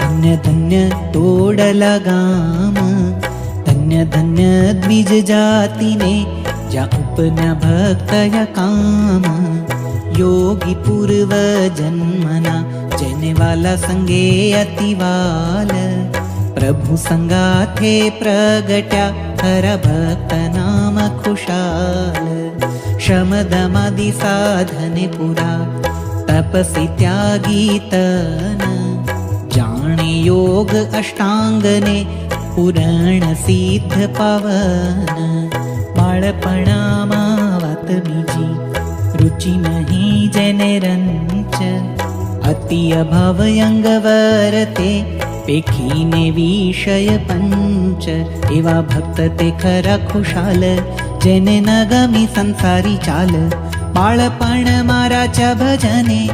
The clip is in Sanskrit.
धन्य धन्य तोडला गाम धन्य धन्य द्विज जातीने ज्या उपन्या भक्तया काम योगी पूर्व जन्मना जनेवाला संगे अतिवाल प्रभु हर भक्त नाम खुशाल। शमदमादि साधने पुरा तपसि त्यागीतन जाणे योग अष्टांगने पुराण सिद्ध पावन बाळपणामा वात बीजी रुचि नहीं जने रंच अति अभाव अंगवरते पेखीने विषय पंच एवा भक्त ते खरा खुशाल जेने न गमी संसारी चाल बाळपण माराच्या भजने